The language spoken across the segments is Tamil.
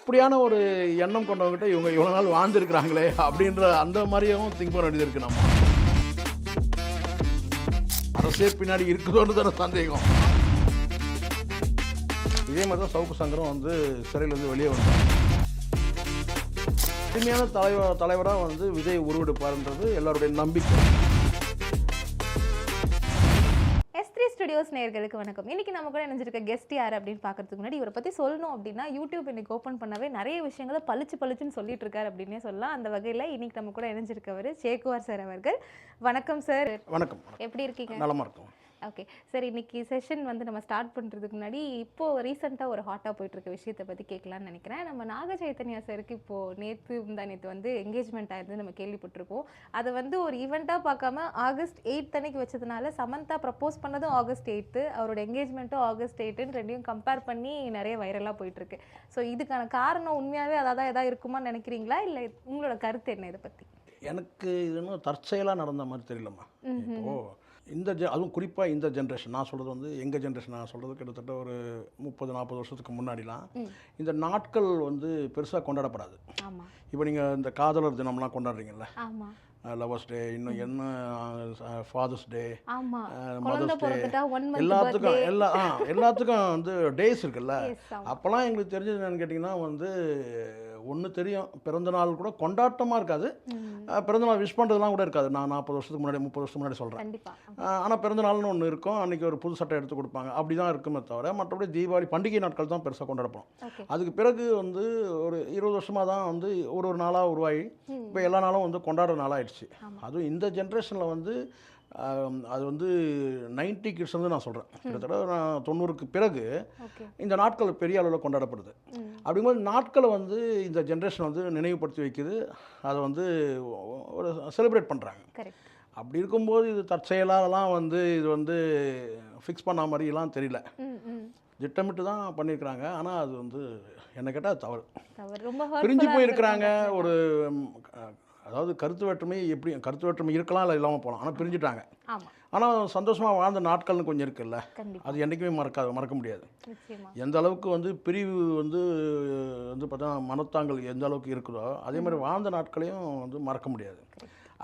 இப்படியான ஒரு எண்ணம் கொண்டவங்ககிட்ட இவங்க இவ்வளோ நாள் வாழ்ந்துருக்கிறாங்களே அப்படின்ற அந்த மாதிரியும் திங்க் பண்ண வேண்டியது இருக்கு நம்ம. அரசே பின்னாடி இருக்குதோன்னு தானே சந்தேகம். இதே மாதிரி தான் சவுக்கு சங்கரம் வந்து சிறையிலேருந்து வெளியே வந்தார். உண்மையான தலைவர் தலைவராக வந்து விஜய் உருவெடுப்பார்ன்றது எல்லாருடைய நம்பிக்கை. ஸ்டுடியோஸ் நேயர்களுக்கு வணக்கம். இன்னைக்கு நம்ம கூட இணைஞ்சிருக்க கெஸ்ட் யார் அப்படின்னு பார்க்கறதுக்கு முன்னாடி இவரை பற்றி சொல்லணும் அப்படின்னா யூடியூப் இன்னைக்கு ஓப்பன் பண்ணவே நிறைய விஷயங்களை பளிச்சு பளிச்சுன்னு சொல்லிட்டு இருக்காரு அப்படின்னே சொல்லலாம். அந்த வகையில் இன்னைக்கு நம்ம கூட இணைஞ்சிருக்கவர் சேக்குவார் சார் அவர்கள். வணக்கம் சார் வணக்கம். எப்படி இருக்கீங்க? நலமாக இருக்கும். ஓகே சார் இன்னைக்கு செஷன் வந்து நம்ம ஸ்டார்ட் பண்ணுறதுக்கு முன்னாடி இப்போ ரீசெண்டாக ஒரு ஹாட்டாக போயிட்டு இருக்க விஷயத்தை பற்றி கேட்கலாம்னு நினைக்கிறேன். நம்ம நாக சைத்தன்யா சாருக்கு இப்போது நேற்று முந்தா நேற்று வந்து என்கேஜ்மெண்ட் ஆயிருந்து நம்ம கேள்விப்பட்டிருப்போம். அதை வந்து ஒரு ஈவெண்ட்டாக பார்க்காம ஆகஸ்ட் எயிட் அன்னைக்கு வச்சதுனால சமந்தா ப்ரப்போஸ் பண்ணதும் ஆகஸ்ட் எயித்து அவரோட என்கேஜ்மெண்ட்டும் ஆகஸ்ட் எயிட்டுன்னு ரெண்டையும் கம்பேர் பண்ணி நிறைய வைரலாக போயிட்டு இருக்கு ஸோ இதுக்கான காரணம் உண்மையாகவே அதாக தான் எதாவது இருக்குமான்னு நினைக்கிறீங்களா? இல்லை உங்களோட கருத்து என்ன இதை பற்றி எனக்கு இது இன்னும் தற்செயலாக நடந்த மாதிரி தெரியலம்மா. இப்போது இந்த ஜெ அதுவும் குறிப்பாக இந்த ஜென்ரேஷன் நான் சொல்கிறது வந்து எங்கள் ஜென்ரேஷன் நான் சொல்கிறது கிட்டத்தட்ட ஒரு முப்பது நாற்பது வருஷத்துக்கு முன்னாடிலாம் இந்த நாட்கள் வந்து பெருசாக கொண்டாடப்படாது. இப்போ நீங்கள் இந்த காதலர் தினம்லாம் கொண்டாடுறீங்கல்ல? லவர்ஸ் டே இன்னும் என்ன ஃபாதர்ஸ் டே மதர்ஸ் டே எல்லாத்துக்கும் எல்லா ஆ எல்லாத்துக்கும் வந்து டேஸ் இருக்குல்ல. அப்போல்லாம் எங்களுக்கு தெரிஞ்சது என்னன்னு கேட்டிங்கன்னா வந்து ஒன்று தெரியும். பிறந்த நாள் கூட கொண்டாட்டமாக இருக்காது. அஹ், பிறந்த நாள் விஷ் பண்ணுறதுலாம் கூட இருக்காது. நான் நாற்பது வருஷத்துக்கு முன்னாடி முப்பது வருஷத்துக்கு முன்னாடி சொல்கிறேன் ஆனால் பிறந்த நாள்னு ஒன்று இருக்கும். அன்றைக்கி ஒரு புது சட்டை எடுத்து கொடுப்பாங்க. அப்படி தான் இருக்குமே தவிர மற்றபடி தீபாவளி பண்டிகை நாட்கள் தான் பெருசாக கொண்டாடப்போம் ஓகே. அதுக்கு பிறகு வந்து ஒரு இருபது வருஷமாக தான் வந்து ஒரு ஒரு நாளாக உருவாகி இப்போ எல்லா நாளும் வந்து கொண்டாடுற நாளாகிடுச்சு அதுவும் இந்த ஜென்ரேஷனில் வந்து அது வந்து நைன்டி கிட்ஸ் வந்து நான் சொல்கிறேன் கிட்டத்தட்ட நான் தொண்ணூறுக்கு பிறகு இந்த நாட்கள் பெரிய அளவில் கொண்டாடப்படுது. அப்படிங்கும்போது நாட்களை வந்து இந்த ஜென்ரேஷன் வந்து நினைவுபடுத்தி வைக்குது. அதை வந்து ஒரு செலிப்ரேட் பண்ணுறாங்க அப்படி இருக்கும்போது இது தற்செயலாலாம் வந்து இது வந்து ஃபிக்ஸ் பண்ண மாதிரிலாம் தெரியல. திட்டமிட்டு தான் பண்ணியிருக்கிறாங்க. ஆனால் அது வந்து என்ன கேட்டால் தவறு. பிரிஞ்சு போயிருக்கிறாங்க. ஒரு அதாவது கருத்து வேற்றுமை எப்படி கருத்து வேற்றுமை இருக்கலாம் இல்லை இல்லாமல் போகலாம் ஆனால் பிரிஞ்சுட்டாங்க. ஆனால் சந்தோஷமாக வாழ்ந்த நாட்கள்னு கொஞ்சம் இருக்குல்ல. அது என்றைக்குமே மறக்காது மறக்க முடியாது. எந்த அளவுக்கு வந்து பிரிவு வந்து வந்து பார்த்தா மனத்தாங்கல் எந்த அளவுக்கு இருக்குதோ அதே மாதிரி வாழ்ந்த நாட்களையும் வந்து மறக்க முடியாது.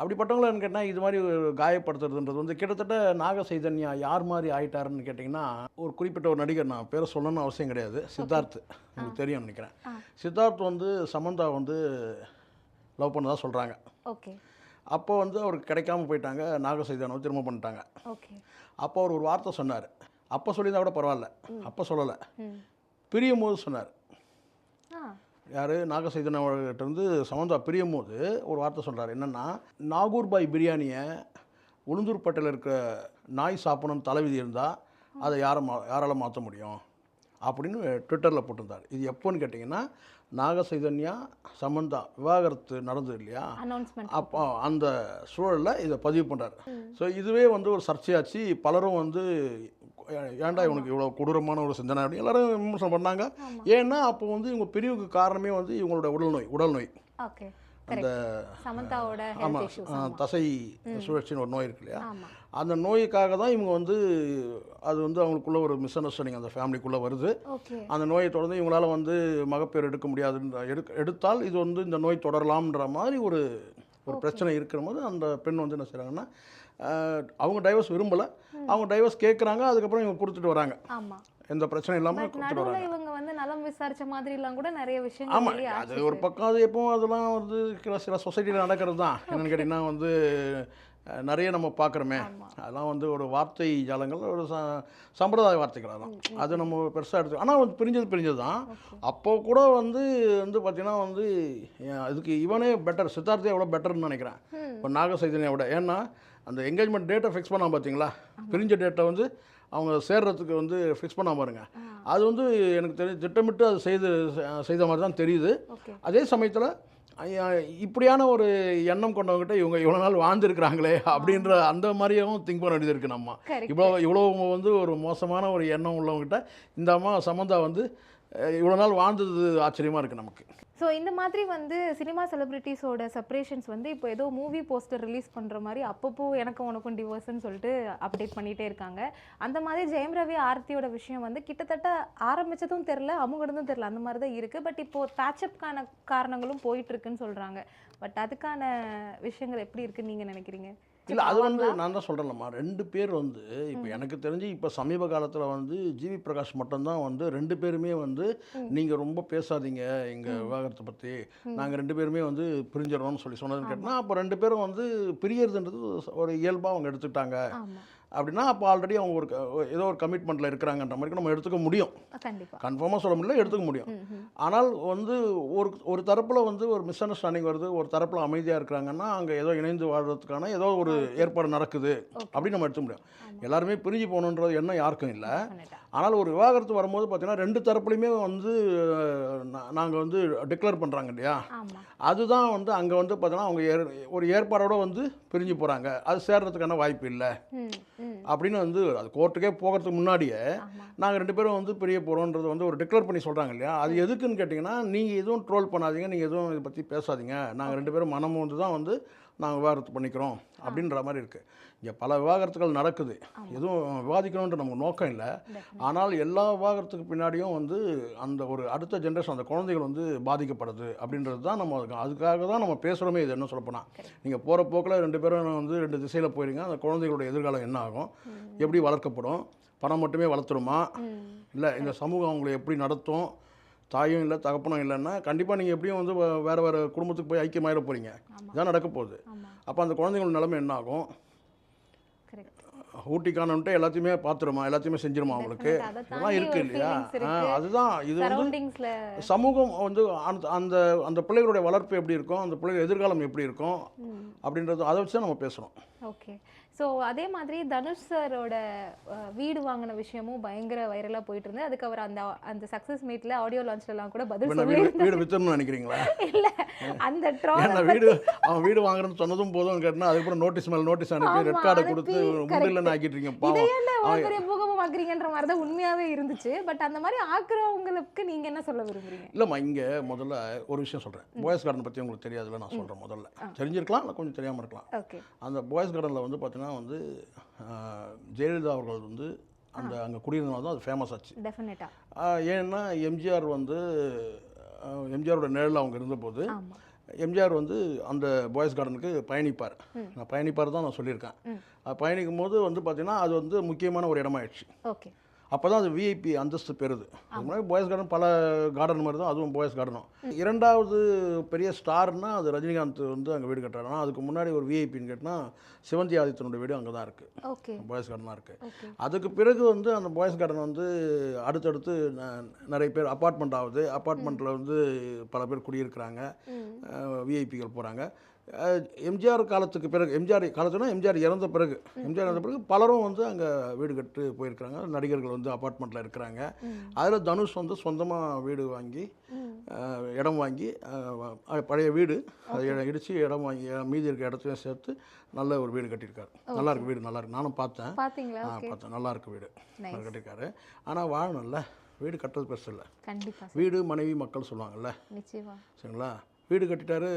அப்படிப்பட்டவங்கள கேட்டால் இது மாதிரி ஒரு காயப்படுத்துறதுன்றது வந்து கிட்டத்தட்ட நாக சைதன்யா யார் மாதிரி ஆயிட்டாருன்னு கேட்டிங்கன்னா ஒரு குறிப்பிட்ட ஒரு நடிகர் நான் பேரை சொல்லணும்னு அவசியம் கிடையாது. சித்தார்த் எனக்கு தெரியும் நினைக்கிறேன். சித்தார்த் வந்து சமந்தா வந்து லவ் பண்ணதா சொல்கிறாங்க ஓகே. அப்போ வந்து அவருக்கு கிடைக்காம போயிட்டாங்க. நாக சைதன்யாவை திரும்ப பண்ணிட்டாங்க. ஓகே. அப்போ அவர் ஒரு வார்த்தை சொன்னார். அப்போ சொல்லியிருந்தா கூட பரவாயில்ல. அப்போ சொல்லலை. பிரியும் போது சொன்னார். யார்? நாகசைதன் அவர்கிட்ட இருந்து சமந்தா பிரியும் போது ஒரு வார்த்தை சொல்கிறார் என்னென்னா நாகூர் பாய் பிரியாணியை உளுந்தூர்பேட்டையில் இருக்கிற நாய் சாப்பிடணும்னு தலைவிதி இருந்தால் அதை யாரை மா யாரால் மாற்ற முடியும்? அப்படின்னு ட்விட்டரில் போட்டிருந்தார். இது எப்போன்னு கேட்டிங்கன்னா நாகசைதன்யா சமந்தா விவாகரத்து நடந்தது இல்லையா? அப்போ அந்த சூழலில் இதை பதிவு பண்ணுறாரு ஸோ இதுவே வந்து ஒரு சர்ச்சையாச்சு. பலரும் வந்து ஏன்டா இவனுக்கு இவ்வளோ கொடூரமான ஒரு சிந்தனை? அப்படின்னு எல்லாரும் விமர்சனம் பண்ணாங்க. ஏன்னா அப்போ வந்து இவங்க பிரிவுக்கு காரணமே வந்து இவங்களோட உடல் நோய் ஹெல்த் ஆமாம் தசை சுழற்சின்னு ஒரு நோய் இருக்கு இல்லையா? அந்த நோய்க்காக தான் இவங்க வந்து அது வந்து அவங்களுக்குள்ள ஒரு மிஸ் அண்டர்ஸ்டாண்டிங் அந்த ஃபேமிலிக்குள்ளே வருது. அந்த நோயை தொடர்ந்து இவங்களால வந்து மகப்பேறு எடுக்க முடியாதுன்ற எடுக்க எடுத்தால் இது வந்து இந்த நோய் தொடரலாம்ன்ற மாதிரி ஒரு ஒரு பிரச்சனை இருக்கிற போது அந்த பெண் வந்து என்ன செய்கிறாங்கன்னா அவங்க டைவர்ஸ் விரும்பலை. அவங்க டைவர்ஸ் கேட்குறாங்க அதுக்கப்புறம் இவங்க கொடுத்துட்டு வராங்க. எந்த பிரச்சனையும் இல்லாமல் கொடுத்துட்டு வராங்க. வந்து நலம் விசாரிச்ச மாதிரி எல்லாம் கூட நிறைய விஷயங்கள் ஆமாம் அது ஒரு பக்கம் அது எப்பவும் அதெல்லாம் வந்து சில சில சொசைட்டியில் நடக்கிறது தான். என்னென்னு கேட்டிங்கன்னா வந்து நிறைய நம்ம பார்க்குறோமே. அதெல்லாம் வந்து ஒரு வார்த்தை ஜாலங்கள் ஒரு ச சம்பிரதாய வார்த்தைகள் அதெல்லாம் அது நம்ம பெருசாக எடுத்து ஆனால் வந்து பிரிஞ்சது பிரிஞ்சது தான். அப்போ கூட வந்து வந்து பார்த்தீங்கன்னா வந்து அஹ், இதுக்கு இவனே பெட்டர் சித்தார்த்தே எவ்வளோ பெட்டர்னு நினைக்கிறேன். இப்போ நாக சைதன்யா விட ஏன்னா அந்த என்கேஜ்மெண்ட் டேட்டை ஃபிக்ஸ் பண்ணா பார்த்தீங்களா? பிரிஞ்ச டேட்டை வந்து அவங்க சேர்றதுக்கு வந்து ஃபிக்ஸ் பண்ணாம பாருங்க அது வந்து எனக்கு தெரிஞ்சு திட்டமிட்டு அது செய்து செய்த மாதிரி தான் தெரியுது. அதே சமயத்தில் இப்படியான ஒரு எண்ணம் கொண்டவங்ககிட்ட இவங்க இவ்வளோ நாள் வாழ்ந்துருக்கிறாங்களே அப்படின்ற அந்த மாதிரியும் திங்க் பண்ண வேண்டியது இருக்குது நம்ம. இவ்வளோ இவ்வளோ வந்து ஒரு மோசமான ஒரு எண்ணம் உள்ளவங்ககிட்ட இந்த அம்மா சமந்தா வந்து இவ்வளோ நாள் வாழ்ந்தது ஆச்சரியமாக இருக்குது நமக்கு. ஸோ இந்த மாதிரி வந்து சினிமா செலிபிரிட்டிஸோட செப்பரேஷன்ஸ் வந்து இப்போ ஏதோ மூவி போஸ்டர் ரிலீஸ் பண்ணுற மாதிரி அப்பப்போ எனக்கும் உனக்கும் டிவோர்ஸ்னு சொல்லிட்டு அப்டேட் பண்ணிகிட்டே இருக்காங்க. அந்த மாதிரி ஜெயம் ரவி ஆர்த்தியோட விஷயம் வந்து கிட்டத்தட்ட ஆரம்பிச்சதும் தெரில அமுகடதும் தெரில அந்த மாதிரி தான் இருக்குது பட் இப்போது பேச்சப்கான காரணங்களும் போயிட்டுருக்குன்னு சொல்கிறாங்க பட் அதுக்கான விஷயங்கள் எப்படி இருக்குன்னு நீங்கள் நினைக்கிறீங்க? இல்லை அது வந்து நான் தான் சொல்கிறேன்லம்மா ரெண்டு பேர் வந்து இப்போ எனக்கு தெரிஞ்சு இப்போ சமீப காலத்தில் வந்து ஜிவி பிரகாஷ் மட்டும்தான் வந்து ரெண்டு பேருமே வந்து நீங்கள் ரொம்ப பேசாதீங்க எங்கள் விவாகரத்தை பற்றி நாங்கள் ரெண்டு பேருமே வந்து பிரிஞ்சிடறோம்னு சொல்லி சொன்னதுன்னு கேட்டால் அப்போ ரெண்டு பேரும் வந்து பிரியறதுன்றது ஒரு இயல்பாக அவங்க எடுத்துக்கிட்டாங்க. அப்படின்னா அப்போ ஆல்ரெடி அவங்க ஒரு ஏதோ ஒரு கமிட்மெண்ட்டில் இருக்கிறாங்கன்ற மாதிரி நம்ம எடுத்துக்க முடியும். கன்ஃபார்மாக சொல்ல முடியல எடுத்துக்க முடியும். ஆனால் வந்து ஒரு ஒரு தரப்பில் வந்து ஒரு மிஸ் அண்டர்ஸ்டாண்டிங் வருது ஒரு தரப்பில் அமைதியாக இருக்கிறாங்கன்னா அங்கே ஏதோ இணைந்து வாழ்றதுக்கான ஏதோ ஒரு ஏற்பாடு நடக்குது அப்படின்னு நம்ம எடுத்துக்க முடியும். எல்லாருமே பிரிஞ்சு போகணுன்றது எண்ணம் யாருக்கும் இல்லை. ஆனால் ஒரு விவாகரத்து வரும்போது பார்த்தீங்கன்னா ரெண்டு தரப்புலையுமே வந்து நாங்கள் வந்து டிக்ளேர் பண்ணுறாங்க இல்லையா? அதுதான் வந்து அங்கே வந்து பார்த்தீங்கன்னா அவங்க ஏற் ஒரு ஏற்பாடோட வந்து பிரிஞ்சு போகிறாங்க அது சேர்றதுக்கான வாய்ப்பு இல்லை. அப்படின்னு வந்து அது கோர்ட்டுக்கே போகிறதுக்கு முன்னாடியே நாங்கள் ரெண்டு பேரும் வந்து பிரிய போகிறோன்றது வந்து ஒரு டிக்ளேர் பண்ணி சொல்கிறாங்க இல்லையா? அது எதுக்குன்னு கேட்டிங்கன்னா நீங்கள் எதுவும் ட்ரோல் பண்ணாதீங்க நீங்கள் எதுவும் இதை பற்றி பேசாதீங்க. நாங்கள் ரெண்டு பேரும் மனம் வந்து தான் வந்து நாங்கள் விவாகரத்து பண்ணிக்கிறோம் அப்படின்ற மாதிரி இருக்குது இங்கே பல விவாகரத்துகள் நடக்குது. எதுவும் விவாதிக்கணுன்ற நமக்கு நோக்கம் இல்லை. ஆனால் எல்லா விவாகரத்துக்கு பின்னாடியும் வந்து அந்த ஒரு அடுத்த ஜென்ரேஷன் அந்த குழந்தைகள் வந்து பாதிக்கப்படுது அப்படின்றது தான் நம்ம அதுக்கு- அதுக்காக தான் நம்ம பேசுகிறோமே இது என்ன சொல்லப்போனால் நீங்கள் போகிற போக்கில் ரெண்டு பேரும் வந்து ரெண்டு திசையில் போயிருங்க. அந்த குழந்தைகளோட எதிர்காலம் என்ன ஆகும்? எப்படி வளர்க்கப்படும்? பணம் மட்டுமே வளர்த்துருமா? இல்லை இந்த சமூகம் அவங்களை எப்படி நடத்தும்? தாயும் இல்லை தகப்பனும் இல்லைன்னா கண்டிப்பாக நீங்கள் எப்படியும் வந்து வேற வேறு குடும்பத்துக்கு போய் ஐக்கியமாயிட போகிறீங்க இதான் நடக்க போகுது. அப்போ அந்த குழந்தைங்களோட நிலைமை என்ன ஆகும் கரெக்ட் ஊட்டி காணன்ட்டு எல்லாத்தையுமே பார்த்துருமா எல்லாத்தையுமே செஞ்சிருமா அவங்களுக்கு? இதெல்லாம் தாண்டி இருக்கு ஒரு இல்லையா. அதுதான். இது வந்து சமூகம் வந்து அந்த அந்த அந்த பிள்ளைகளுடைய வளர்ப்பு எப்படி இருக்கும்? அந்த பிள்ளைகள் எதிர்காலம் எப்படி இருக்கும்? அப்படின்றது அதை வச்சு தான் நம்ம பேசுகிறோம் ஓகே ஸோ அதே மாதிரி தனுஷ் சாரோட வீடு வாங்கின விஷயமும் பயங்கர வைரலாக போயிட்டு இருந்தது அதுக்கு அவர் அந்த அந்த சக்ஸஸ் மீட்ல ஆடியோ லான்ச்லலாம் கூட பதில் வீடு வித்துறணும்னு நினைக்கிறீங்களா? இல்ல அந்த ட்ரால் வீடு அவன் வீடு வாங்குறேன்னு சொன்னதும் போதும் கேட்டா அதுக்கப்புறம் நோட்டீஸ் மேலே நோட்டீஸ் அனுப்பி ரெட் கார்டை கொடுத்து. முடியலன்னு ஆக்கிட்டு இருக்கீங்க பாவம். பூகம்பமாக்குறீங்கன்ற மாதிரி தான் உண்மையாவே இருந்துச்சு. பட் அந்த மாதிரி ஆக்குறவங்களுக்கு நீங்க என்ன சொல்ல விரும்புறீங்க? இல்லைம்மா இங்கே முதல்ல ஒரு விஷயம் சொல்கிறேன் பாய்ஸ் கார்டன் பற்றி உங்களுக்கு தெரியாதுல்ல நான் சொல்கிறேன் முதல்ல. தெரிஞ்சிருக்கலாம் இல்லை கொஞ்சம் தெரியாமல் இருக்கலாம். அந்த பாய்ஸ் கார்டனில் வந்து பார்த்தீங்கன்னா வந்து ஆஹ், ஜெயலலிதா அவர்கள் வந்து அந்த அங்கே குடியிருந்தனால தான் அது ஃபேமஸ் ஆச்சு. ஏன்னா எம்ஜிஆர் வந்து எம்ஜிஆரோட நிழலில் அவங்க இருந்தபோது எம்ஜிஆர் வந்து அந்த பாய்ஸ் கார்டனுக்கு பயணிப்பார். நான் பயணிப்பார் தான் நான் சொல்லியிருக்கேன். பயணிக்கும் போது வந்து பார்த்தீங்கன்னா அது வந்து முக்கியமான ஒரு இடமாயிடுச்சு. ஓகே. அப்போ தான் அது விஐபி அந்தஸ்து பெறுது. அது மாதிரி பாய்ஸ் கார்டன் பல கார்டன் மாதிரி தான் அதுவும் பாய்ஸ் கார்டனும் இரண்டாவது பெரிய ஸ்டார்னா அது ரஜினிகாந்த் வந்து அங்கே வீடு கட்டுறாரு. ஆனால் அதுக்கு முன்னாடி ஒரு விஐபின்னு கேட்டால் சிவந்தி ஆதித்தனுடைய வீடு அங்கே தான் இருக்குது பாய்ஸ் கார்டனாக இருக்குது அதுக்கு பிறகு வந்து அந்த பாய்ஸ் கார்டன் வந்து அடுத்தடுத்து ந- நிறைய பேர் அப்பார்ட்மெண்ட் ஆகுது. அப்பார்ட்மெண்ட்டில் வந்து பல பேர் குடியிருக்கிறாங்க. விஐபிகள் போகிறாங்க எம்ஜிஆர் காலத்துக்கு பிறகு எம்ஜிஆர் காலத்துனா எம்ஜிஆர் இறந்த பிறகு. எம்ஜிஆர் இறந்த பிறகு பலரும் வந்து அங்கே வீடு கட்டு போயிருக்கிறாங்க. நடிகர்கள் வந்து அப்பார்ட்மெண்ட்டில் இருக்கிறாங்க. அதில் தனுஷ் வந்து சொந்தமாக வீடு வாங்கி இடம் வாங்கி பழைய வீடு. அதை இடித்து இடம் வாங்கி மீதி இருக்க இடத்தையும் சேர்த்து நல்ல ஒரு வீடு கட்டியிருக்காரு. நல்லா இருக்கு வீடு நல்லா இருக்கு. நானும் பார்த்தேன். பார்த்தேன். நல்லா இருக்கு வீடு. நல்லா கட்டியிருக்காரு. ஆனால் வாழணும்ல. வீடு கட்டுறது பெருசு இல்லை. வீடு மனைவி மக்கள் சொல்லுவாங்கல்ல. சரிங்களா? வீடு கட்டிட்டாரு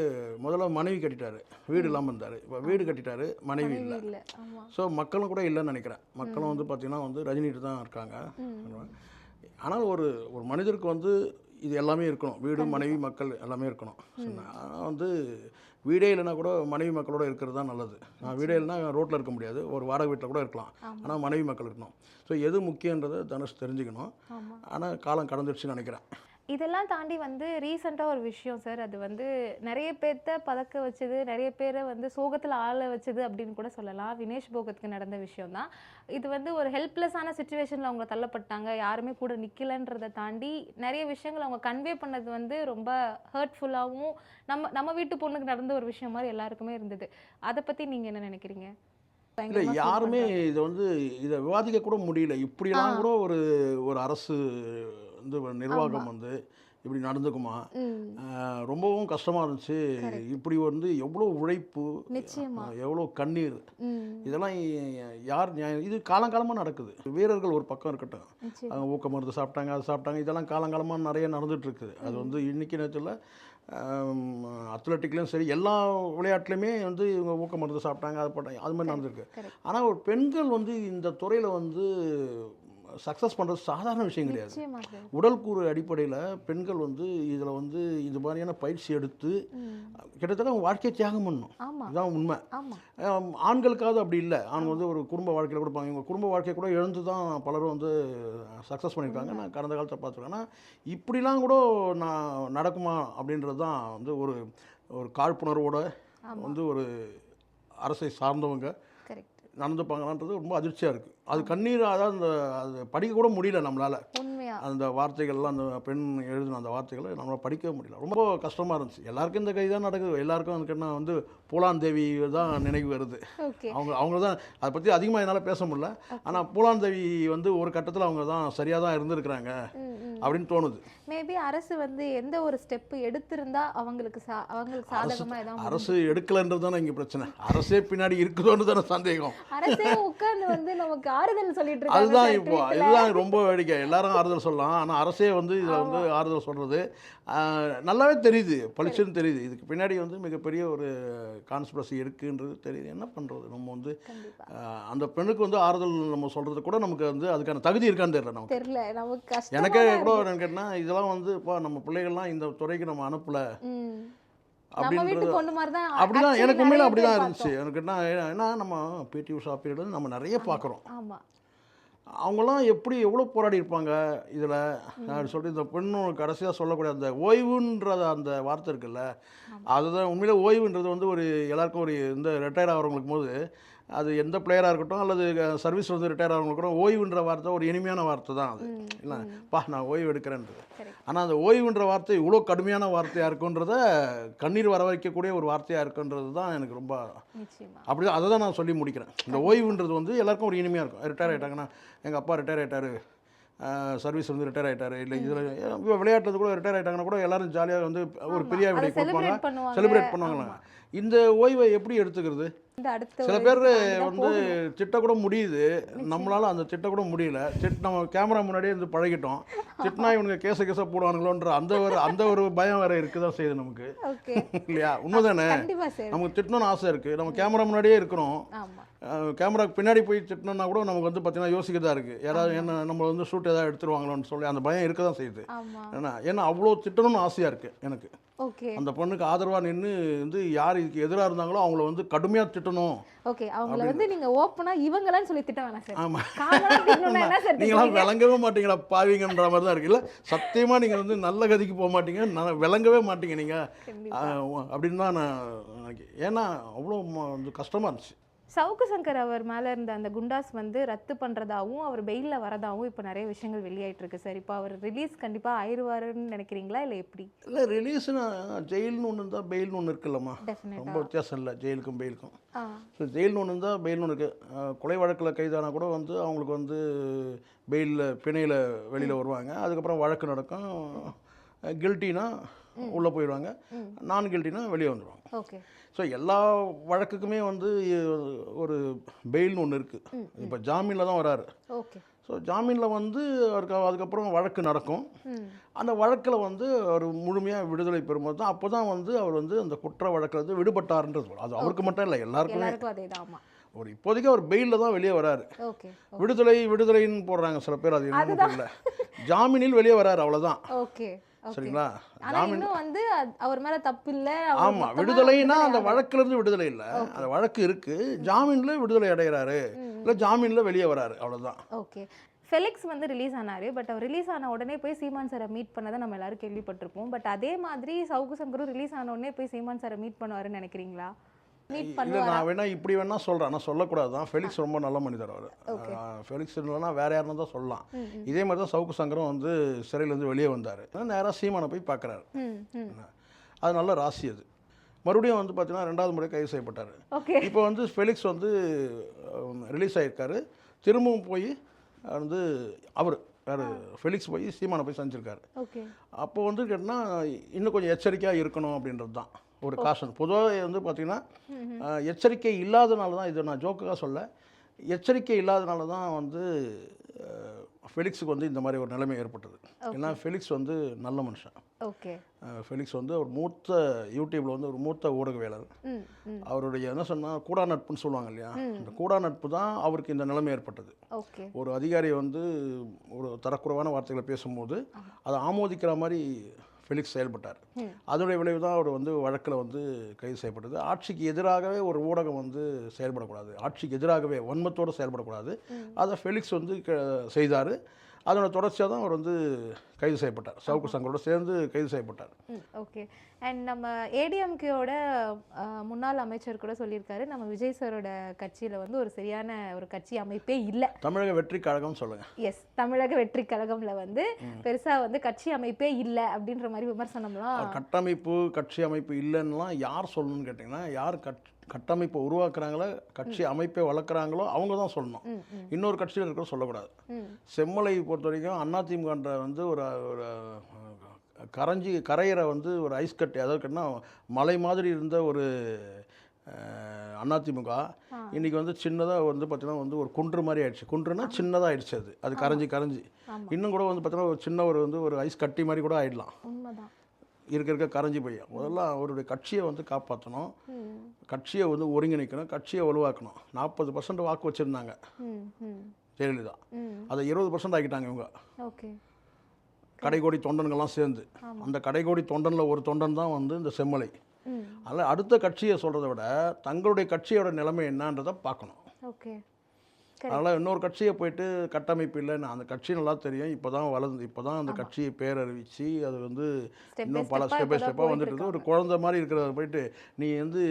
முதல்ல மனைவி கட்டிட்டாரு. வீடு இல்லாமல் இருந்தார். இப்போ வீடு கட்டிட்டாரு மனைவி இல்லை. ஸோ மக்களும் கூட இல்லைன்னு நினைக்கிறேன். மக்களும் வந்து பார்த்தீங்கன்னா வந்து ரஜினிகிட்ட தான் இருக்காங்க. ஆனால் ஒரு ஒரு மனிதருக்கு வந்து இது எல்லாமே இருக்கணும். வீடு மனைவி மக்கள் எல்லாமே இருக்கணும். ஆனால் வந்து வீடே இல்லைன்னா கூட மனைவி மக்களோட இருக்கிறது தான் நல்லது. நான் வீடே இல்லைன்னா ரோட்டில் இருக்க முடியாது. ஒரு வாடகை வீட்டில் கூட இருக்கலாம். ஆனால் மனைவி மக்கள் இருக்கணும். ஸோ எது முக்கியன்றதை தனுஷ் தெரிஞ்சுக்கணும். ஆனால் காலம் கடந்துருச்சுன்னு நினைக்கிறேன். இதெல்லாம் தாண்டி வந்து ரீசெண்டாக ஒரு விஷயம் சார். அது வந்து நிறைய பேர்த்த பதக்க வச்சது நிறைய பேரை வந்து சோகத்தில் ஆள வச்சது அப்படின்னு கூட சொல்லலாம். வினேஷ் போகத்துக்கு நடந்த விஷயம் தான் இது வந்து ஒரு ஹெல்ப்லெஸ்ஸான சுச்சுவேஷனில் அவங்க தள்ளப்பட்டாங்க. யாருமே கூட நிற்கலன்றதை தாண்டி நிறைய விஷயங்கள் அவங்க கன்வே பண்ணது வந்து ரொம்ப ஹர்ட்ஃபுல்லாகவும் நம்ம நம்ம வீட்டு பொண்ணுக்கு நடந்த ஒரு விஷயம் மாதிரி எல்லாருக்குமே இருந்தது. அதை பற்றி நீங்கள் என்ன நினைக்கிறீங்க? இல்லை யாருமே. இதை வந்து இதை விவாதிக்க கூட முடியல. இப்படிலாம் கூட ஒரு ஒரு அரசு வந்து நிர்வாகம் வந்து இப்படி நடந்துக்குமா? ரொம்பவும் கஷ்டமாக இருந்துச்சு. இப்படி வந்து எவ்வளோ உழைப்பு. எவ்வளோ கண்ணீர். இதெல்லாம் யார் நியாயம் இது காலங்காலமாக நடக்குது. வீரர்கள் ஒரு பக்கம் இருக்கட்டும். அவங்க ஊக்க மருந்து சாப்பிட்டாங்க அது சாப்பிட்டாங்க இதெல்லாம் காலங்காலமாக நிறைய நடந்துட்டு இருக்குது அது வந்து இன்னைக்கு நேரத்தில் அத்லட்டிக்லேயும் சரி எல்லா விளையாட்டுலையுமே வந்து இவங்க ஊக்க மருந்து சாப்பிட்டாங்க அது போட்டாங்க அது மாதிரி நடந்திருக்கு. ஆனால் ஒரு பெண்கள் வந்து இந்த துறையில் வந்து சக்ஸஸ் பண்ணுறது சாதாரண விஷயம் கிடையாது. உடல் கூறு அடிப்படையில் பெண்கள் வந்து இதில் வந்து இது மாதிரியான பயிற்சி எடுத்து கிட்டத்தட்ட அவங்க வாழ்க்கையை தியாகம் பண்ணணும். ஆமா. இதுதான் உண்மை. ஆண்களுக்காவது அப்படி இல்லை. ஆண் வந்து ஒரு குடும்ப வாழ்க்கையில் கூட. இவங்க குடும்ப வாழ்க்கையை கூட இழந்து தான் பலரும் வந்து சக்ஸஸ் பண்ணியிருக்காங்க நான் கடந்த காலத்தை பார்த்துருக்கேன். ஆனால் இப்படிலாம் கூட நான் நடக்குமா அப்படின்றது தான் வந்து ஒரு ஒரு காழ்ப்புணர்வோட வந்து ஒரு அரசை சார்ந்தவங்க நடந்துப்பாங்களான்றது ரொம்ப அதிர்ச்சியாக இருக்குது அது கண்ணீர் அதாவது அந்த அது படிக்க கூட முடியல நம்மளால். அந்த வார்த்தைகள்லாம் அந்த பெண் எழுதின அந்த வார்த்தைகளை நம்மளால் படிக்கவே முடியல. ரொம்ப கஷ்டமாக இருந்துச்சு. எல்லாருக்கும் இந்த கை தான் நடக்குது. எல்லாருக்கும் அதுக்கு என்ன வந்து பூலான் தேவி தான் நினைவு வருது. அவங்க அவங்க தான் அதை பற்றி அதிகமாக என்னால் பேச முடியல. ஆனால் பூலான் தேவி வந்து ஒரு கட்டத்தில் அவங்க தான் சரியாக தான் இருந்திருக்கிறாங்க அப்படின்னு தோணுது. மேபி அரசு வந்து எந்த ஒரு ஸ்டெப் எடுத்திருந்தா அவங்களுக்கு சா அவங்களுக்கு அரசு எடுக்கலைன்றது தானே இங்கே பிரச்சனை. அரசே பின்னாடி இருக்குதோன்னு தானே சந்தேகம். அரசே உட்கார்ந்து வந்து நமக்கு ஆறுதல் சொல்லிட்டு இருக்காங்க அதுதான் இப்போ. இதுதான் ரொம்ப வேடிக்கை. எல்லாரும் ஆறுதல் சொல்லலாம். ஆனால் அரசே வந்து இதில் வந்து ஆறுதல் சொல்கிறது நல்லாவே தெரியுது பளிச்சுன்னு தெரியுது. இதுக்கு பின்னாடி வந்து மிகப்பெரிய ஒரு கான்ஸ்பிரசி இருக்குன்றது தெரியுது. என்ன பண்ணுறது நம்ம வந்து அந்த பெண்ணுக்கு வந்து ஆறுதல் நம்ம சொல்கிறது கூட நமக்கு வந்து அதுக்கான தகுதி இருக்கான்னு தெரியல நமக்கு. தெரியல. நமக்கு எனக்கே கூட எனக்கு கேட்டால் இதெல்லாம் வந்து இப்போ நம்ம பிள்ளைகள்லாம் இந்த துறைக்கு நம்ம அனுப்பல. அப்படின்றது அப்படிதான். எனக்கு உண்மையில நிறைய அப்படி தான் பேர் இருந்துச்சு. எனக்கு என்ன ஏன்னா நம்ம பிடி உஷா பீரியட் நம்ம நிறைய பார்க்குறோம். அவங்களாம் எப்படி எவ்வளோ போராடி இருப்பாங்க இதில்? அப்படி சொல்லிட்டு இந்த பெண்ணு கடைசியாக சொல்லக்கூடிய அந்த ஓய்வுன்ற அந்த வார்த்தை இருக்குல்ல அதுதான் உண்மையிலே ஓய்வுன்றது வந்து ஒரு எல்லாருக்கும் ஒரு இந்த ரிட்டையர் ஆகிறவங்களுக்கு போது அது எந்த பிளேயராக இருக்கட்டும் அல்லது சர்வீஸ் வந்து ரிட்டையர் ஆகிறவங்களுக்கு கூட ஓய்வுன்ற வார்த்தை ஒரு இனிமையான வார்த்தை தான் அது. இல்லை பா நான் ஓய்வு எடுக்கிறேன்றது. ஆனால் அந்த ஓய்வுன்ற வார்த்தை இவ்வளோ கடுமையான வார்த்தையாக இருக்குன்றத கண்ணீர் வர வைக்கக்கூடிய ஒரு வார்த்தையாக இருக்குன்றது தான் எனக்கு ரொம்ப அப்படி அதை தான் நான் சொல்லி முடிக்கிறேன். இந்த ஓய்வுன்றது வந்து எல்லாருக்கும் ஒரு இனிமையாக இருக்கும். ரிட்டையர் ஆகிட்டாங்கன்னா எங்கள் அப்பா ரிட்டையர் ஆகிட்டாரு சர்வீஸ் வந்து ரிட்டையர் ஆகிட்டாரு இல்லை இதில் விளையாட்டுறது கூட ரிட்டையர் ஆகிட்டாங்கன்னா கூட எல்லாரும் ஜாலியாக வந்து ஒரு பெரிய விடை கொடுப்பாங்க. செலிப்ரேட் பண்ணுவாங்க. செலிப்ரேட் பண்ணுவாங்களா இந்த ஓய்வை எப்படி எடுத்துக்கிறது? சில பேர் தான் வந்து. திட்ட கூட முடியுது. நம்மளால அந்த திட்ட கூட முடியல. திட் நம்ம கேமரா முன்னாடியே இருந்து பழகிட்டோம். திட்டினா இவனுங்க கேச கேச போடுவானுங்களோன்ற அந்த ஒரு அந்த ஒரு பயம் வேற இருக்குதான் செய்யுது நமக்கு. இல்லையா? உண்மைதானே? நமக்கு திட்டணும்னு ஆசை இருக்குது நம்ம கேமரா முன்னாடியே இருக்கிறோம். கேமராக்கு பின்னாடி போய் திட்டினோம்னா கூட நமக்கு வந்து பார்த்தீங்கன்னா யோசிக்கதா இருக்குது யாராவது என்ன நம்ம வந்து ஷூட் ஏதாவது எடுத்துருவாங்களோன்னு சொல்லி அந்த பயம் இருக்க தான் செய்யுது ஏன்னா ஏன்னா அவ்வளோ திட்டணும்னு ஆசையாக இருக்குது எனக்கு. ஓகே. அந்த பொண்ணுக்கு ஆதரவாக நின்று வந்து யார் இதுக்கு எதிராக இருந்தாங்களோ அவங்கள வந்து கடுமையாக திட்டணும் ஓகே அவங்கள வந்து நீங்க ஓப்பனா இவங்களான்னு சொல்லி திட்ட வேணாம் சார். ஆமாம் நீங்களாம் விளங்கவே மாட்டீங்களா பாவிங்கன்ற மாதிரி தான் இருக்குல்ல சத்தியமாக நீங்கள் வந்து நல்ல கதிக்கு போக மாட்டீங்க ந- விளங்கவே மாட்டீங்க நீங்கள். அப்படின்னு தான் நான் நினைக்கிறேன். ஏன்னா அவ்வளோ கஷ்டமாக இருந்துச்சு. சவுக்கு சங்கர் அவர் மேல இருந்த அந்த குண்டாஸ் வந்து ரத்து பண்றதாவும் அவர் பெயில்ல வரதாவும் இப்போ நிறைய விஷயங்கள் வெளியாயிட்டு இருக்கு. சார் இப்போ அவர் ரிலீஸ் கண்டிப்பா ஆயிருவாருன்னு நினைக்கிறீங்களா இல்ல எப்படி? இல்லை ரிலீஸ்னா ஜெயில்னு ஒன்று இருந்தால் பெயில்னு ஒன்று இருக்குல்லம்மா. ரொம்ப வித்தியாசம் இல்லை ஜெயிலுக்கும் பெயிலுக்கும் ஸோ ஜெயில்னு ஒன்று இருந்தால் பெயில்னு இருக்குது கொலை வழக்கில் கைதானா கூட வந்து அவங்களுக்கு வந்து பெயிலில் பிணையில் வெளியில் வருவாங்க. அதுக்கப்புறம் வழக்கு நடக்கும். கில்ட்டினா உள்ளே போயிடுவாங்க. நான் கில்ட்டினா வெளியே வந்துடுவாங்க ஓகே. ஸோ எல்லா வழக்குக்குமே வந்து ஒரு பெயில்னு ஒன்று இருக்குது இப்போ ஜாமீனில் தான் வராரு. ஸோ ஜாமீனில் வந்து அவருக்கு அதுக்கப்புறம் வழக்கு நடக்கும். அந்த வழக்கில் வந்து அவர் முழுமையாக விடுதலை பெறும்போது தான் அப்போ தான் வந்து அவர் வந்து அந்த குற்ற வழக்கில் வந்து விடுபட்டாருன்றது. அது அவருக்கு மட்டும் இல்லை எல்லாருக்குமே. ஒரு இப்போதைக்கு அவர் பெயிலில் தான் வெளியே வராரு. விடுதலை விடுதலைன்னு போடுறாங்க சில பேர் அது தெரியல. ஜாமீனில் வெளியே வராரு அவ்வளோதான் சரிங்களா? இன்னும் வந்து அவர் மேல தப்பு இல்ல ஆமாம் விடுதலைனா அந்த வழக்கிலிருந்து விடுதலை இல்லை. அந்த வழக்கு இருக்குது ஜாமீனில் விடுதலை அடைகிறாரு இல்லை ஜாமீனில் வெளியே வராரு. அவ்வளோதான் ஓகே. ஃபெலிக்ஸ் வந்து ரிலீஸ் ஆனாரு. பட் அவர் ரிலீஸ் ஆன உடனே போய் சீமான் சாரை மீட் பண்ணதை நம்ம எல்லாரும் கேள்விப்பட்டிருப்போம். பட் அதே மாதிரி சவுக்கு சங்கரும் ரிலீஸ் ஆன உடனே போய் சீமான் சாரை மீட் பண்ணுவாருன்னு நினைக்கிறீங்களா? நான் வேணா இப்படி வேணா சொல்கிறேன் ஆனால் சொல்லக்கூடாது. தான் ஃபெலிக்ஸ் ரொம்ப நல்ல மனிதர் அவர். ஃபெலிக்ஸ் இல்லைன்னா வேற யாருன்னா தான் சொல்லலாம். இதே மாதிரி தான் சவுக்கு சங்கரம் வந்து சிறையிலேருந்து வெளியே வந்தார். நேராக சீமானை போய் பார்க்குறாரு. அது நல்ல ராசி அது. மறுபடியும் வந்து பார்த்தீங்கன்னா ரெண்டாவது முறை கைது செய்யப்பட்டார். இப்போ வந்து ஃபெலிக்ஸ் வந்து ரிலீஸ் ஆகியிருக்காரு திரும்பவும் போய் வந்து அவர் யார் ஃபெலிக்ஸ் போய் சீமானை போய் சந்திச்சிருக்காரு. அப்போ வந்து கேட்டினா இன்னும் கொஞ்சம் எச்சரிக்கையாக இருக்கணும் அப்படின்றது தான். ஒரு காசன் பொதுவாக வந்து பார்த்திங்கன்னா எச்சரிக்கை இல்லாதனால தான் இது நான் ஜோக்காக சொல்ல. எச்சரிக்கை இல்லாதனால தான் வந்து ஃபெலிக்ஸுக்கு வந்து இந்த மாதிரி ஒரு நிலைமை ஏற்பட்டது. ஏன்னா ஃபெலிக்ஸ் வந்து நல்ல மனுஷன். ஓகே. ஃபெலிக்ஸ் வந்து ஒரு மூத்த யூடியூப்பில் வந்து ஒரு மூத்த ம் அவருடைய என்ன சொன்னால் கூடா நட்புன்னு சொல்லுவாங்க இல்லையா? இந்த கூடா நட்பு தான் அவருக்கு இந்த நிலைமை ஏற்பட்டது. ஒரு அதிகாரி வந்து ஒரு தரக்குறைவான வார்த்தைகளை பேசும்போது அதை ஆமோதிக்கிற மாதிரி ஃபெலிக்ஸ் செயல்பட்டார். அதனுடைய விளைவு தான் அவர் வந்து வழக்கில் வந்து கைது செய்யப்பட்டது. ஆட்சிக்கு எதிராகவே ஒரு ஊடகம் வந்து செயல்படக்கூடாது. ஆட்சிக்கு எதிராகவே வன்மத்தோடு செயல்படக்கூடாது. அதை ஃபெலிக்ஸ் வந்து செய்தார். அதனோட தொடர்ச்சியாக தான் அவர் வந்து கைது செய்யப்பட்டார். சவுக்கு சங்கரோட சேர்ந்து கைது செய்யப்பட்டார். ஓகே. அண்ட் நம்ம ஏடிஎம்கேயோட முன்னாள் அமைச்சர் கூட சொல்லியிருக்காரு நம்ம விஜய் சாரோட கட்சியில் வந்து ஒரு சரியான ஒரு கட்சி அமைப்பே இல்லை. தமிழக வெற்றி கழகம் சொல்லுங்கள் எஸ் தமிழக வெற்றி கழகம்ல வந்து பெருசா வந்து கட்சி அமைப்பே இல்லை அப்படின்ற மாதிரி விமர்சனம்லாம் கட்டமைப்பு கட்சி அமைப்பு இல்லைன்னுலாம் யார் சொல்லணும்னு கேட்டிங்கன்னா யார் கட் கட்டமைப்பை உருவாக்குறாங்களோ கட்சி அமைப்பை வளர்க்குறாங்களோ அவங்க தான் சொல்லணும். இன்னொரு கட்சியில் இருக்கிற சொல்லக்கூடாது. செம்மலை பொறுத்த வரைக்கும் அதிமுகன்ற வந்து ஒரு ஒரு கரைஞ்சி கரையிற வந்து ஒரு ஐஸ் கட்டி அதாவது கட்டினா மலை மாதிரி இருந்த ஒரு அதிமுக இன்னைக்கு வந்து சின்னதாக வந்து பார்த்தீங்கன்னா வந்து ஒரு குன்று மாதிரி ஆயிடுச்சு. குன்றுனா சின்னதாக ஆயிடுச்சு அது. அது கரைஞ்சி. கரைஞ்சி. இன்னும் கூட வந்து பார்த்தீங்கன்னா ஒரு சின்ன ஒரு வந்து ஒரு ஐஸ் கட்டி மாதிரி கூட ஆயிடலாம். இருக்க இருக்க கரைஞ்சி போய் முதல்ல அவருடைய கட்சியை வந்து காப்பாற்றணும் கட்சியை வந்து ஒருங்கிணைக்கணும். கட்சியை வலுவாக்கணும். நாற்பது பர்சன்ட் வாக்கு வச்சுருந்தாங்க. ஜெயலலிதா. அதை இருபது பர்சன்ட் ஆக்கிட்டாங்க இவங்க. கடைகோடி தொண்டன்கள்லாம் சேர்ந்து. அந்த கடைகோடி தொண்டனில் ஒரு தொண்டன் தான் வந்து இந்த செம்மலை. ம். அதனால் அடுத்த கட்சியை சொல்கிறத விட தங்களுடைய கட்சியோட நிலைமை என்னன்றதை பார்க்கணும். ஓகே. அதனால் இன்னொரு கட்சியை போயிட்டு கட்டமைப்பு இல்லைன்னு அந்த கட்சி நல்லா தெரியும். இப்போ தான் வளர்ந்து இப்போ தான் அந்த கட்சியை பேரறிவிச்சு அது வந்து இன்னும் பல ஸ்டெப் பை ஸ்டெப்பாக வந்துட்டு. ஒரு குழந்தை மாதிரி இருக்கிறத போயிட்டு நீ வந்து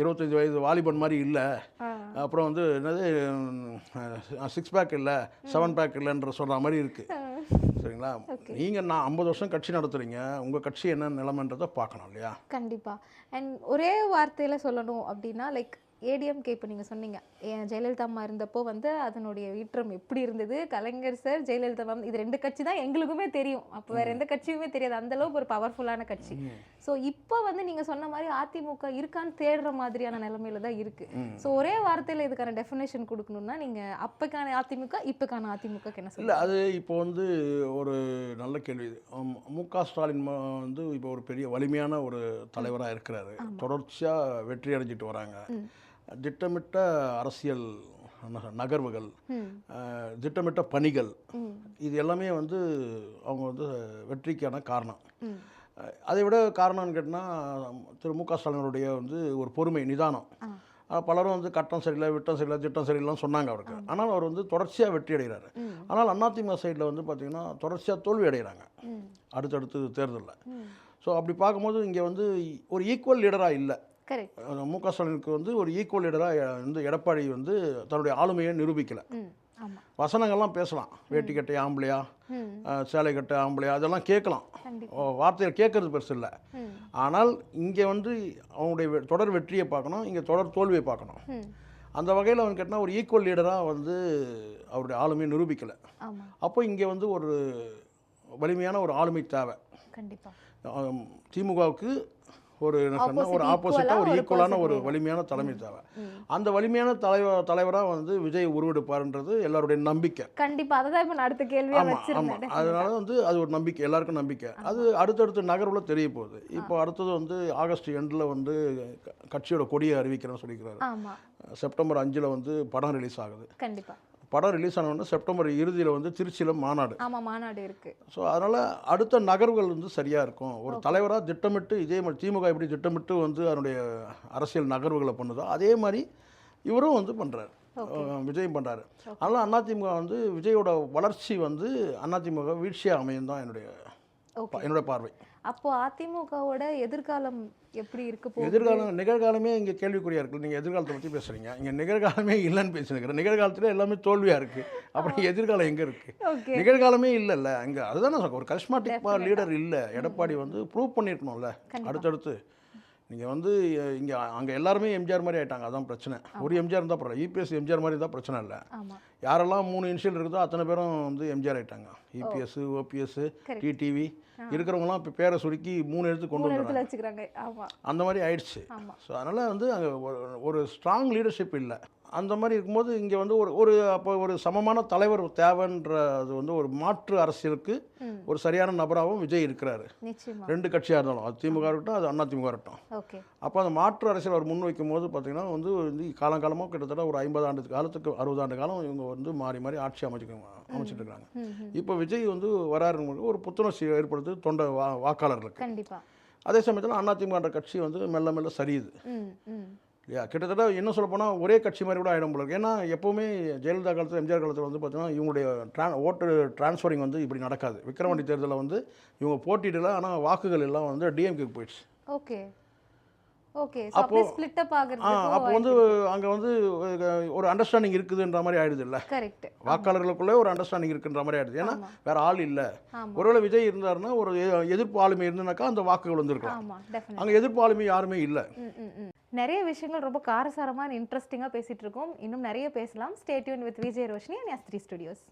இருபத்தஞ்சி வயது வாலிபன் மாதிரி இல்லை. அப்புறம் வந்து என்னது சிக்ஸ் பேக் இல்லை செவன் பேக் இல்லைன்ற சொல்கிற மாதிரி இருக்குது சரிங்களா? நீங்கள் நான் ஐம்பது வருஷம் கட்சி நடத்துகிறீங்க உங்கள் கட்சி என்ன நிலைமைன்றதை பார்க்கணும் இல்லையா? கண்டிப்பா. அண்ட் ஒரே வார்த்தையில சொல்லணும் அப்படின்னா லைக் ஏடிஎம்கே இப்போ நீங்கள் சொன்னீங்க. ஜெயலலிதா அம்மா இருந்தப்போ வந்து அதனுடைய ஈற்றம் எப்படி இருந்தது? கலைஞர் சார் ஜெயலலிதா மேம் இது ரெண்டு கட்சி தான் எங்களுக்குமே தெரியும். அப்போ வேற எந்த கட்சியுமே தெரியாது. அந்த அளவுக்கு ஒரு பவர்ஃபுல்லான கட்சி. ஸோ இப்போ வந்து நீங்க சொன்ன மாதிரி அதிமுக இருக்கான்னு தேடுற மாதிரியான நிலைமையில தான் இருக்கு. ஸோ ஒரே வார்த்தையில இதுக்கான டெஃபினேஷன் கொடுக்கணும்னா நீங்க அப்பக்கான அதிமுக இப்பக்கான அதிமுக என்ன இல்லை அது இப்போ வந்து ஒரு நல்ல கேள்வி. மு க ஸ்டாலின் வந்து இப்போ ஒரு பெரிய வலிமையான ஒரு தலைவராக இருக்கிறாரு. தொடர்ச்சியாக வெற்றி அடைஞ்சிட்டு வராங்க. திட்டமிட்ட அரசியல் நகர்வுகள் திட்டமிட்ட பணிகள் இது எல்லாமே வந்து அவங்க வந்து வெற்றிக்கான காரணம். அதை விட காரணம்னு கேட்டால் திரு மு க ஸ்டாலினுடைய வந்து ஒரு பொறுமை நிதானம். பலரும் வந்து கட்டம் சரியில்லை விட்டம் சரியில்லை திட்டம் சரியில்லைன்னு சொன்னாங்க அவருக்கு. ஆனால் அவர் வந்து தொடர்ச்சியாக வெற்றி அடைகிறாரு. ஆனால் அதிமுக சைடில் வந்து பார்த்திங்கன்னா தொடர்ச்சியாக தோல்வி அடைகிறாங்க. அடுத்தடுத்து தேர்தலில். ஸோ அப்படி பார்க்கும்போது இங்கே வந்து ஒரு ஈக்குவல் லீடராக இல்லை. மு க ஸ்டாலினுக்கு வந்து ஒரு ஈக்குவல் லீடராக வந்து எடப்பாடி வந்து தன்னுடைய ஆளுமையை நிரூபிக்கலை. வசனங்கள்லாம் பேசலாம். வேட்டி கட்டை ஆம்பளையா சேலை கட்டை ஆம்பளையா அதெல்லாம் கேட்கலாம். வார்த்தைகள் கேட்கறது பெருசு இல்லை. ஆனால் இங்கே வந்து அவங்களுடைய வெ- தொடர் வெற்றியை பார்க்கணும் இங்கே தொடர் தோல்வியை பார்க்கணும். அந்த வகையில் அவன் கேட்டால் ஒரு ஈக்குவல் லீடராக வந்து அவருடைய ஆளுமையை நிரூபிக்கலை. அப்போ இங்கே வந்து ஒரு வலிமையான ஒரு ஆளுமை தேவை. கண்டிப்பா. ஆம், திமுகவுக்கு ஒரு என்ன சொன்னா, Opposite ஒரு ஆப்போசிட்டாக ஒரு ஈக்குவலான ஒரு. வலிமையான தலைமை தேவை. அந்த வலிமையான தலைவர் தலைவராக வந்து விஜய் உருவெடுப்பாருன்றது எல்லாருடைய நம்பிக்கை. கண்டிப்பா அததான் இப்ப நான் அடுத்த கேள்வியா ஆமாம் ஆமாம் அதனால வந்து அது ஒரு நம்பிக்கை எல்லாருக்கும் நம்பிக்கை. அது அடுத்தடுத்த நகர்வுல தெரிய போகுது. இப்போ அடுத்தது வந்து ஆகஸ்ட் எண்டில் வந்து கட்சியோட கொடியை அறிவிக்கிறேன்னு சொல்லிக்கிறாரு. செப்டம்பர் அஞ்சில் வந்து படம் ரிலீஸ் ஆகுது. கண்டிப்பா. படம் ரிலீஸ் ஆன உடனே செப்டம்பர் இறுதியில் வந்து திருச்சியில் மாநாடு. ஆமா மாநாடு இருக்கு. ஸோ அதனால் அடுத்த நகர்வுகள் வந்து சரியாக இருக்கும். ஒரு தலைவராக திட்டமிட்டு இதே மாதிரி திமுக எப்படி திட்டமிட்டு வந்து அதனுடைய அரசியல் நகர்வுகளை பண்ணுதோ அதே மாதிரி இவரும் வந்து பண்ணுறாரு விஜயம் பண்ணுறாரு அதனால் அதிமுக வந்து விஜயோட வளர்ச்சி வந்து அதிமுக வீழ்ச்சியாக அமையும் தான் என்னுடைய என்னுடைய பார்வை. அப்போ அதிமுகவோட எதிர்காலம் எப்படி இருக்க போகுது? எதிர்காலம் நிகழ்காலமே இங்கே கேள்விக்குறியாக இருக்குது நீங்கள் எதிர்காலத்தை பற்றி பேசுகிறீங்க இங்கே நிகழ்காலமே இல்லைன்னு பேசுகிறேன் நிகழ்காலத்தில் எல்லாமே தோல்வியாக இருக்குது அப்புறம் எதிர்காலம் எங்கே இருக்குது ஓகே. நிகழ்காலமே இல்லைல்ல. அங்கே அதுதான் நான். ஒரு கரிஸ்மாட்டிக் லீடர் இல்லை. எடப்பாடி வந்து ப்ரூவ் பண்ணியிருக்கணும்ல அடுத்தடுத்து. நீங்கள் வந்து இங்கே அங்கே எல்லாருமே எம்ஜிஆர் மாதிரி ஆயிட்டாங்க. அதான் பிரச்சனை. ஒரு எம்ஜிஆர் இருந்தால் பரவாயில்ல. இபிஎஸ் எம்ஜிஆர் மாதிரி இருந்தால் பிரச்சனை இல்லை. யாரெல்லாம் மூணு இனிஷியல் இருக்குதோ அத்தனை பேரும் வந்து எம்ஜிஆர் ஆயிட்டாங்க. EPS OPS. டிடிவி இருக்கிறவங்களாம் இப்போ பேரை சுருக்கி மூணு எடுத்து கொண்டு வந்துடுறாங்க. அந்த மாதிரி ஆயிடுச்சு. ஸோ அதனால் வந்து அங்கே ஒரு ஸ்ட்ராங் லீடர்ஷிப் இல்லை. அந்த மாதிரி இருக்கும்போது இங்கே வந்து ஒரு ஒரு அப்போ ஒரு சமமான தலைவர் தேவைன்ற அது வந்து ஒரு மாற்று அரசியலுக்கு. ஒரு சரியான நபராகவும் விஜய் இருக்கிறாரு. ரெண்டு கட்சியாக இருந்தாலும் அது திமுக இருக்கட்டும் அது அண்ணா திமுக இருக்கட்டும். அப்போ அந்த மாற்று அரசியல் அவர் முன் வைக்கும் போது பார்த்தீங்கன்னா வந்து வந்து காலங்காலமாக கிட்டத்தட்ட ஒரு ஐம்பது ஆண்டு காலத்துக்கு அறுபது ஆண்டு காலம் இவங்க வந்து மாறி மாறி ஆட்சி அமைச்சு அமைச்சிட்டு இருக்காங்க. இப்போ விஜய் வந்து வராருன்னு ஒரு புத்துணர்ச்சி ஏற்படுத்து தொண்டை வா வாக்காளர்களுக்கு. அதே சமயத்தில் அதிமுகன்ற கட்சி வந்து மெல்ல மெல்ல சரியுது. இல்லையா? கிட்டத்தட்ட என்ன சொல்ல போனால் ஒரே கட்சி மாதிரி கூட ஆகிடும் போல ஏன்னா எப்போவுமே ஜெயலலிதா காலத்தில் எம்ஜிஆர் காலத்தில் வந்து பார்த்தீங்கன்னா இவங்களுடைய ட்ரா ஓட்டு டிரான்ஸ்ஃபரிங் வந்து இப்படி நடக்காது. விக்ரவாண்டி தேர்தலில் வந்து இவங்க போட்டியிடல ஆனால் வாக்குகள் எல்லாம் வந்து டிஎம்கேக்கு போயிடுச்சு. ஓகே. ஓகே ஸோ அப்படியே ஸ்ப்ளிட் அப் ஆகுறது அப்போ வந்து அங்கே வந்து ஒரு அண்டர்ஸ்டாண்டிங் இருக்குதுன்ற மாதிரி ஆயிடுது இல்லை? கரெக்ட் வாக்காளர்களுக்குள்ளே ஒரு அண்டர்ஸ்டாண்டிங் இருக்குன்ற மாதிரி ஆயிடுது. ஏன்னா. வேற ஆள் இல்லை. ஒருவேளை விஜய் இருந்தாருன்னா ஒரு எதிர்ப்பு ஆளுமை இருந்துனாக்கா அந்த வாக்குகள் வந்திருக்கலாம். அங்கே எதிர்ப்பு ஆளுமை யாருமே இல்லை. நிறைய விஷயங்கள் ரொம்ப காரசாரமாக இன்ட்ரெஸ்டிங்காக பேசிட்டு இருக்கோம். இன்னும் நிறைய பேசலாம். Stay tuned with Vijay Roshini and S three studios